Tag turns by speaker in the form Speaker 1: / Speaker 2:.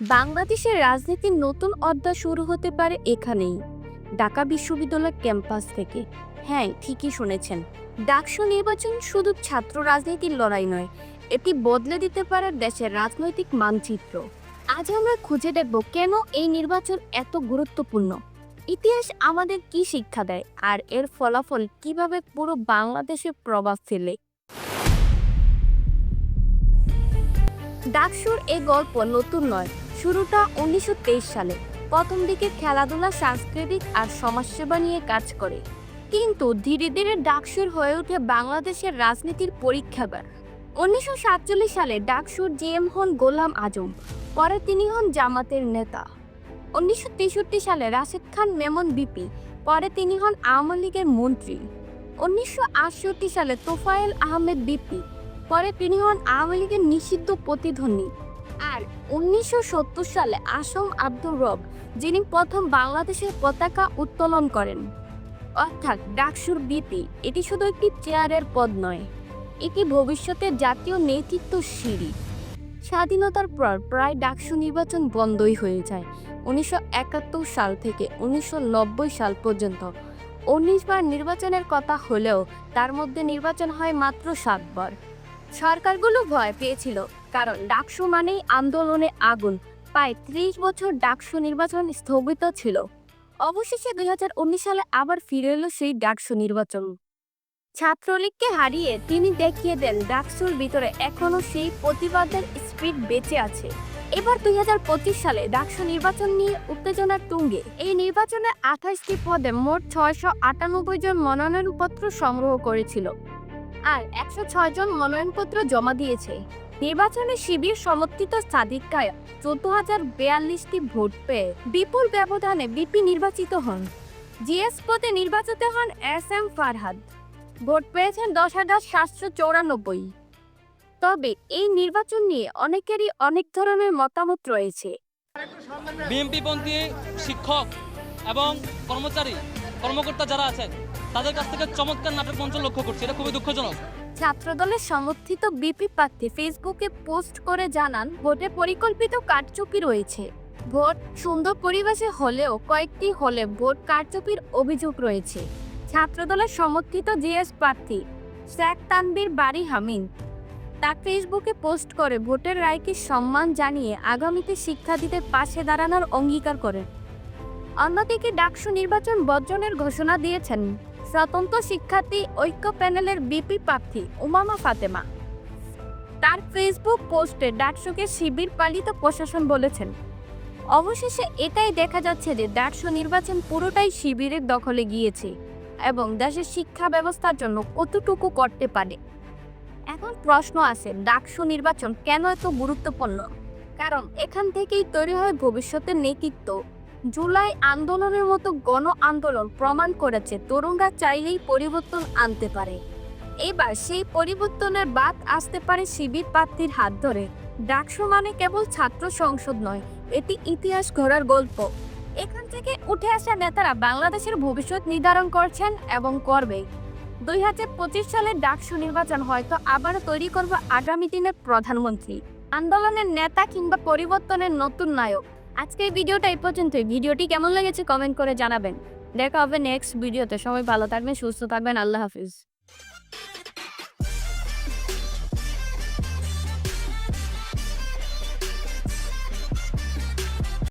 Speaker 1: বাংলাদেশের রাজনীতির নতুন অধ্যায় শুরু হতে পারে এখানেই, ঢাকা বিশ্ববিদ্যালয় ক্যাম্পাস থেকে। হ্যাঁ ঠিকই শুনেছেন। ডাকসু নির্বাচন শুধু ছাত্র রাজনীতির লড়াই নয়, এটি বদলে দিতে পারে দেশের রাজনৈতিক মানচিত্র। আজ আমরা খুঁজে দেখব কেন এই নির্বাচন এত গুরুত্বপূর্ণ। ইতিহাস আমাদের কি শিক্ষা দেয়, আর এর ফলাফল কীভাবে পুরো বাংলাদেশে প্রভাব ফেলে? ডাকসুর এ গল্প নতুন নয়, শুরুটা উনিশশো তেইশ সালে। প্রথম দিকে খেলাধুলা, সাংস্কৃতিক আর সমাজসেবা নিয়ে কাজ করে। কিন্তু ধীরে ধীরে ডাকসুর হয়ে ওঠে বাংলাদেশের রাজনীতির পরীক্ষাগার উনিশশো সাতচল্লিশ সালে ডাকসুর জিএম হন গোলাম আজম, পরে তিনি হন জামাতের নেতা। উনিশশো তেষট্টি সালে রাশেদ খান মেমন বিপি, পরে তিনি হন আওয়ামী লীগের মন্ত্রী। উনিশশো আটষট্টি সালে তোফায়েল আহমেদ বিপি পরে তিনি হন আওয়ামী লীগের নিষিদ্ধ প্রতিধ্বনি আর উনিশশো সত্তর সালে আসম আব্দুর রব, যিনি প্রথম বাংলাদেশের পতাকা উত্তোলন করেন। অর্থাৎ ডাকসুর বিপি, এটি শুধু একটি চেয়ারের পদ নয়, এটি ভবিষ্যতের জাতীয় নেতৃত্ব সিঁড়ি। স্বাধীনতার পর প্রায় ডাকসু নির্বাচন বন্ধই হয়ে যায়, উনিশশো একাত্তর সাল থেকে উনিশশো নব্বই সাল পর্যন্ত। উনিশ বার নির্বাচনের কথা হলেও তার মধ্যে নির্বাচন হয় মাত্র সাতবার। সরকারগুলো ভয় পেয়েছিল, কারণ ডাকসু মানেই আন্দোলনে আগুন। প্রায় ত্রিশ বছর ডাকসু নির্বাচন স্থগিত ছিল। অবশেষে দু হাজার উনিশ সালে আবার ফিরে এলো সেই ডাকসু নির্বাচন। ছাত্রলীগকে হারিয়ে তিনি দেখিয়ে দেন ডাকসুর ভিতরে এখনও সেই প্রতিবাদের স্পিড বেঁচে আছে। এবার দুই হাজার পঁচিশ সালে ডাকসু নির্বাচন নিয়ে উত্তেজনার তুঙ্গে। এই নির্বাচনে আঠাশটি পদে মোট ছয়শো আটানব্বই জন মনোনয়নপত্র সংগ্রহ করেছিল। আর একশো ছয় জন মনোনয়নপত্র জমা দিয়েছে। নির্বাচনে শিবির সমর্থিত সাদিক কায়া চোদ্দ হাজার বিয়াল্লিশটি ভোট পেয়ে বিপুল ব্যবধানে বিপি নির্বাচিত হন। জিএস পদে নির্বাচিত হন এস এম ফারহাদ। ভোট পেয়েছেন দশ হাজার সাতশো চৌরানব্বই। তবে এই নির্বাচন নিয়ে অনেকেরই অনেক ধরনের মতামত রয়েছে।
Speaker 2: বিএমপিপন্থী শিক্ষক এবং কর্মচারী কর্মকর্তা যারা আছেন, তাদের কাছ থেকে চমৎকার নাটক মঞ্চ লক্ষ্য করছি। এটা খুবই দুঃখজনক।
Speaker 1: ছাত্রদলের সমর্থিত বিপি প্রার্থী ফেসবুকে পোস্ট করে জানান, ভোটে পরিকল্পিত কারচুপি রয়েছে। ভোট সুন্দর পরিবেশে হলেও কয়েকটি হলে ভোট কারচুপির অভিযোগ রয়েছে। ছাত্রদলের সমর্থিত জিএস প্রার্থী শেখ তানবীর বাড়ি হামিন। তা ফেসবুকে পোস্ট করে ভোটের রায়কে সম্মান জানিয়ে আগামীতে শিক্ষার্থীদের পাশে দাঁড়ানোর অঙ্গীকার করেন। অন্যদিকে ডাকসু নির্বাচন বর্জনের ঘোষণা দিয়েছেন স্বতন্ত্র শিক্ষার্থী ঐক্য প্যানেলের বিপি প্রার্থী উমামা ফাতেমা। তার ফেসবুক পোস্টে ডাকসুকে শিবির পালিত প্রশাসন বলেছেন। অবশেষে এটাই দেখা যাচ্ছে যে ডাকসু নির্বাচন পুরোটাই শিবিরের দখলে গিয়েছে এবং দেশের শিক্ষা ব্যবস্থার জন্য কতটুকু করতে পারে? এখন প্রশ্ন আছে, ডাকসু নির্বাচন কেন এত গুরুত্বপূর্ণ? কারণ এখান থেকেই তৈরি হয় ভবিষ্যতের নেতৃত্ব। জুলাই আন্দোলনের মতো গণ আন্দোলন প্রমাণ করেছে তরুণরা চাইলেই পরিবর্তন আনতে পারে। এবার সেই পরিবর্তনের বাদ আসতে পারে শিবির প্রার্থীর হাত ধরে। ডাকসু মানে কেবল ছাত্র সংসদ নয়, এটি ইতিহাস গড়ার গল্প। এখান থেকে উঠে আসা নেতারা বাংলাদেশের ভবিষ্যৎ নির্ধারণ করছেন এবং করবে দুই হাজার পঁচিশ সালের ডাকসু নির্বাচন হয়তো আবারও তৈরি করবে আগামী দিনের প্রধানমন্ত্রী। আন্দোলনের নেতা কিংবা পরিবর্তনের নতুন নায়ক। আজকের ভিডিওটা এই পর্যন্তই। ভিডিওটি কেমন লেগেছে কমেন্ট করে জানাবেন। দেখা হবে নেক্সট ভিডিওতে। সবাই ভালো থাকবেন, সুস্থ থাকবেন। আল্লাহ হাফিজ।